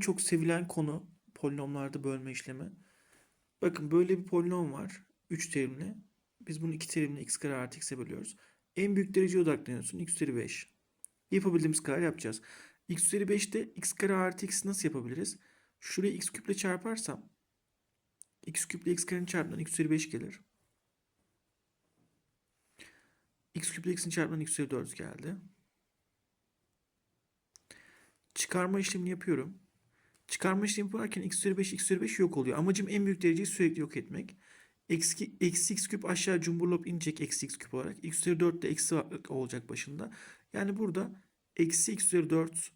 çok sevilen konu polinomlarda bölme işlemi. Bakın böyle bir polinom var. 3 terimli. Biz bunu 2 terimli x kare artı x'e bölüyoruz. En büyük dereceye odaklanıyorsun. x üzeri 5. Yapabildiğimiz kadar yapacağız. x üzeri 5'te x kare artı x'i nasıl yapabiliriz? Şurayı x küple çarparsam x küple x karenin çarpımından x üzeri 5 gelir. x küple x'in çarpımından x üzeri 4 geldi. Çıkarma işlemini yapıyorum. Çıkarma işlemi yaparken x üzeri 5 x üzeri 5 yok oluyor. Amacım en büyük dereceyi sürekli yok etmek. Eksi, eksi x küp aşağı cumburlop inecek eksi x küp olarak. x üzeri 4 de eksi olacak başında. Yani burada eksi x üzeri 4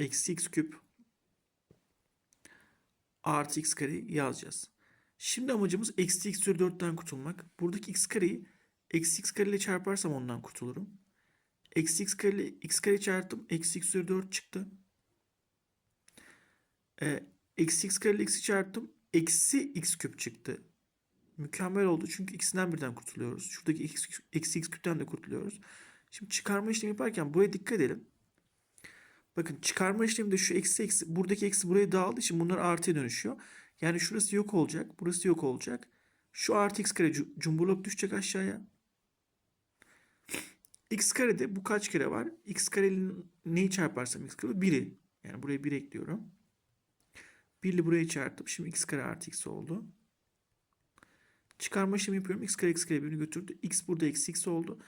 eksi x küp artı x kareyi yazacağız. Şimdi amacımız eksi x üzeri 4'ten kurtulmak. Buradaki x kareyi eksi x kare ile çarparsam ondan kurtulurum. Eksi x kare ile x kare çarptım. Eksi x üzeri 4 çıktı. Ee, eksi x kare x'i çarptım. Eksi x küp çıktı. Mükemmel oldu çünkü ikisinden birden kurtuluyoruz. Şuradaki x, eksi x küpten de kurtuluyoruz. Şimdi çıkarma işlemi yaparken buraya dikkat edelim. Bakın çıkarma işleminde şu eksi eksi buradaki eksi buraya dağıldığı için bunlar artıya dönüşüyor. Yani şurası yok olacak. Burası yok olacak. Şu artı x kare cumburlop düşecek aşağıya. x karede bu kaç kere var? x karenin neyi çarparsam x kare 1'i. Yani buraya 1 ekliyorum. 1 ile buraya çarptım. Şimdi x kare artı x oldu. Çıkarma işlemi yapıyorum. x kare x kare birini götürdü. x burada eksi x oldu.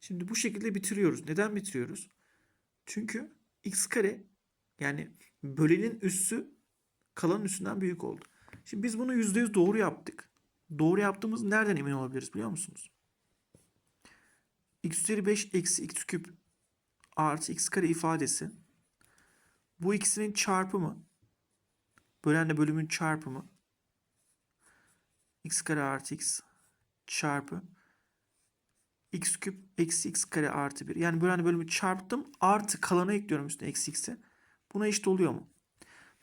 Şimdi bu şekilde bitiriyoruz. Neden bitiriyoruz? Çünkü x kare yani bölenin üssü kalanın üstünden büyük oldu. Şimdi biz bunu %100 doğru yaptık. Doğru yaptığımız nereden emin olabiliriz biliyor musunuz? x üzeri 5 eksi x küp artı x kare ifadesi bu ikisinin çarpımı bölenle bölümün çarpımı x kare artı x çarpı x küp eksi x kare artı 1. Yani bölenle bölümü çarptım artı kalana ekliyorum üstüne eksi x'i. Buna eşit oluyor mu?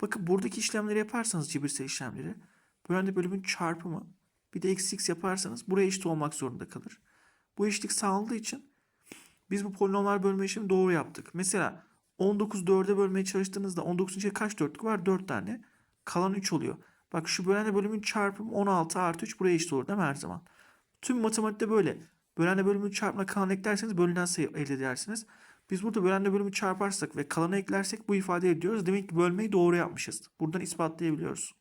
Bakın buradaki işlemleri yaparsanız cebirsel işlemleri bölenle bölümün çarpımı bir de eksi x yaparsanız buraya eşit olmak zorunda kalır. Bu eşitlik sağladığı için biz bu polinomlar bölme işlemi doğru yaptık. Mesela 19 4'e bölmeye çalıştığınızda 19'un içinde kaç dörtlük var? 4 tane. Kalan 3 oluyor. Bak şu bölenle bölümün çarpımı 16 artı 3 buraya eşit olur değil mi her zaman? Tüm matematikte böyle. Bölenle bölümün çarpımına kalan eklerseniz bölünen sayı elde edersiniz. Biz burada bölenle bölümü çarparsak ve kalanı eklersek bu ifade ediyoruz. Demek ki bölmeyi doğru yapmışız. Buradan ispatlayabiliyoruz.